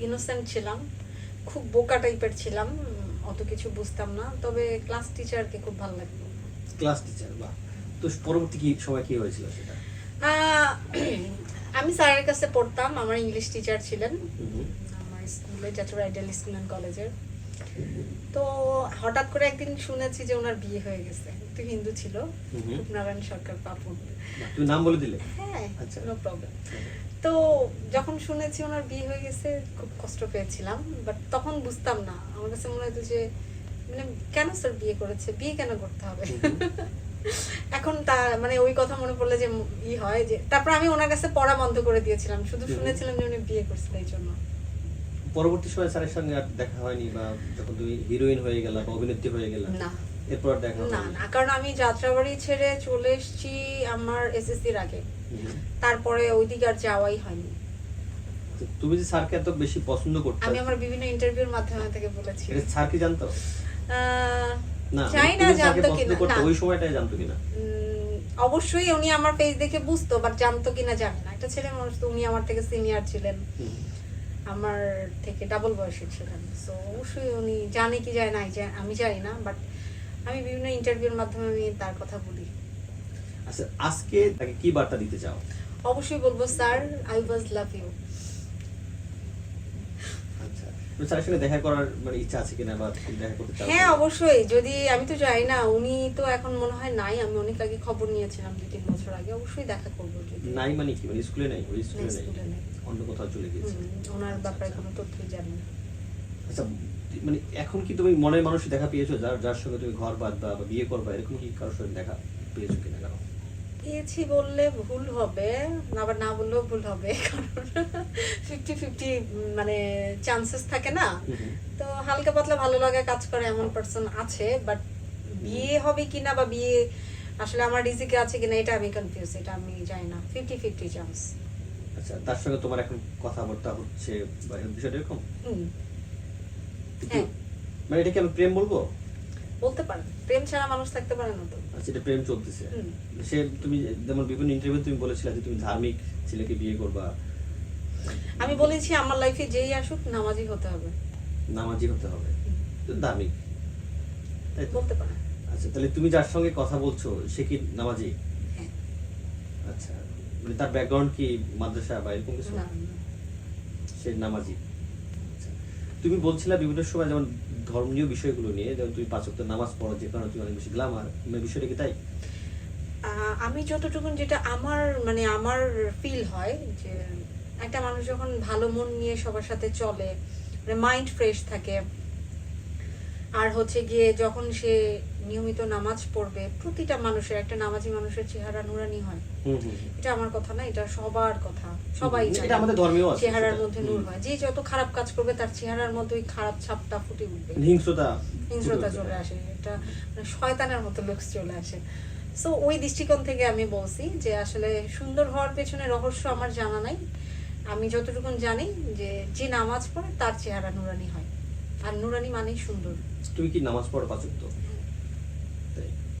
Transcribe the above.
Innocent ছিলাম খুব বোকা টাইপের ছিলাম অত কিছু বুঝতাম না তবে ক্লাস টিচারকে খুব ভালো লাগতো। ক্লাস টিচার বা তো পরবর্তী কি সময় কি হয়েছিল সেটা? আমি স্যারের কাছে পড়তাম আমার ইংলিশ টিচার ছিলেন। আমার স্কুলে চাচুরা আইডিয়াল স্কুল অ্যান্ড কলেজের। তো হঠাৎ করে একদিন শুনেছি যে ওনার বিয়ে হয়ে গেছে। একটু হিন্দু ছিল। হুম। রূপনারায়ণ সরকার তুমি নাম বলে দিলে? হ্যাঁ আচ্ছা। নো প্রবলেম তো যখন শুনেছি ওনার বিয়ে হয়ে গেছে খুব কষ্ট পেয়েছিলাম বাট তখন বুঝতাম না। আমার কাছে মনে হতো যে মানে কেন স্যার বিয়ে করেছে? বিয়ে কেন করতে হবে? এখন তা মানে ওই কথা মনে পড়লে যে ই হয় যে তারপর আমি ওনার কাছে পড়া বন্ধ করে দিয়েছিলাম। শুধু শুনেছিলাম যে উনি বিয়ে করছিল এই জন্য। পরবর্তী সময় স্যারের সঙ্গে আর দেখা হয়নি বা যখন তুমি হিরোইন হয়ে গেলা বা অভিনেত্রী হয়ে গেলা? না। এরপর দেখা না না কারণ আমি যাত্রাবাড়ি ছেড়ে চলে এসেছি আমার এসএসসির আগে। তারপরে ওইদিকে আর যাওয়াই হয়নি। তুমি যে স্যারকে এত বেশি পছন্দ করতে আমি আমার বিভিন্ন ইন্টারভিউর মাধ্যমে থেকে বলেছি। এটা স্যার কি জানতো না জানি না জানতো কিনা না। ওই সময়টাই জানতো কিনা? অবশ্যই উনি আমার পেজ দেখে বুঝতো বাট জানতো কিনা জানি না। একটা ছেলে মানুষ তো উনি আমার থেকে সিনিয়র ছিলেন। আমার থেকে ডাবল বয়সী ছিলেন সো অবশ্যই উনি জানে কি যায় না আমি জানি না বাট আমি বিভিন্ন ইন্টারভিউর মাধ্যমে আমি তার কথা বলি। আচ্ছা আজকে তাকে কি বার্তা দিতে চাও? অবশ্যই বলব sir I was love you স্যারের সঙ্গে দেখা করার মানে ইচ্ছা আছে কিনা বা দেখা করতে চাও হ্যাঁ অবশ্যই। যদি আমি তো জানি না উনি তো এখন মনে হয় নাই। আমি অনেক আগে খবর নিয়েছিলাম তিন বছর আগে। অবশ্যই দেখা করব যদি। নাই মানে কি? মানে স্কুলে নাই? ওই স্কুলে নাই অন্য কোথাও চলে গিয়েছে? ওনার আচ্ছা, ব্যাপারে আচ্ছা। কোনো তথ্যই জানি না। আচ্ছা মানে এখন কি তুমি মনের মানুষ দেখা পেয়েছ? যার যার সঙ্গে তুমি ঘর বাঁধবা বা বিয়ে করবা এরকম কি কারোর সঙ্গে দেখা পেয়েছ কিনা কারও পেয়েছি বললে ভুল হবে আবার না বললেও ভুল হবে কারণ ফিফটি ফিফটি মানে চান্সেস থাকে না। তো হালকা পাতলা ভালো লাগা কাজ করে এমন পার্সন আছে বাট বিয়ে হবে কিনা বা বিয়ে আসলে আমার রিজিকে আছে কিনা এটা আমি কনফিউজ এটা আমি জানি না। ফিফটি ফিফটি চান্স আচ্ছা তার সঙ্গে তোমার এখন কথাবার্তা হচ্ছে বিষয়টা এরকম? মানে এটা কি আমি প্রেম বলব? বলতে পারেন। প্রেম ছাড়া মানুষ থাকতে পারে না তো। আচ্ছা এটা প্রেম চলতেছে। সে তুমি যেমন বিভিন্ন ইন্টারভিউ তুমি বলেছিলে যে তুমি ধার্মিক ছেলেকে বিয়ে করবা। আমি বলেছি আমার লাইফে যেই আসুক নামাজি হতে হবে। নামাজি হতে হবে। তো ধার্মিক। তাই? বলতে পারেন। আচ্ছা তাহলে তুমি যার সঙ্গে কথা বলছো সে কি নামাজি? হ্যাঁ। আচ্ছা মানে তার ব্যাকগ্রাউন্ড কি মাদ্রাসা বা এরকম কিছু। সে নামাজি। তুমি বলছিলে বিভিন্ন সময় যেমন ধর্মীয় বিষয়গুলো নিয়ে, যেমন তুমি পাঁচ ওয়াক্ত নামাজ পড়ো, যে কারণে তুমি অনেক বেশি গ্লামার মানে বিষয়টা কি তাই? আমি যতটুকু যেটা আমার মানে আমার ফিল হয় যে একটা মানুষ যখন ভালো মন নিয়ে সবার সাথে চলে মানে মাইন্ড ফ্রেশ থাকে আর হচ্ছে গিয়ে যখন সে নিয়মিত নামাজ পড়বে প্রতিটা মানুষের একটা নামাজি মানুষের চেহারা নুরানি হয়। এটা আমার কথা না এটা সবার কথা। সবাই এটা আমাদের ধর্মেও চেহারার মধ্যে নূর হয়। যে যত খারাপ কাজ করবে তার চেহারার মধ্যে ওই খারাপ ছাপটা ফুটে উঠবে। হিংস্রতা হিংস্রতা চলে আসে এটা মানে শয়তানের মতো লুকস চলে আসে। সো ওই দৃষ্টিকোণ থেকে আমি বলছি যে আসলে সুন্দর হওয়ার পেছনে রহস্য আমার জানা নাই। আমি যতটুকুন জানি যে যে নামাজ পড়ে তার চেহারা নুরানি হয়। আর নুরানি মানেই সুন্দর। তুমি কি নামাজ পড়ো পাঁচ তাই।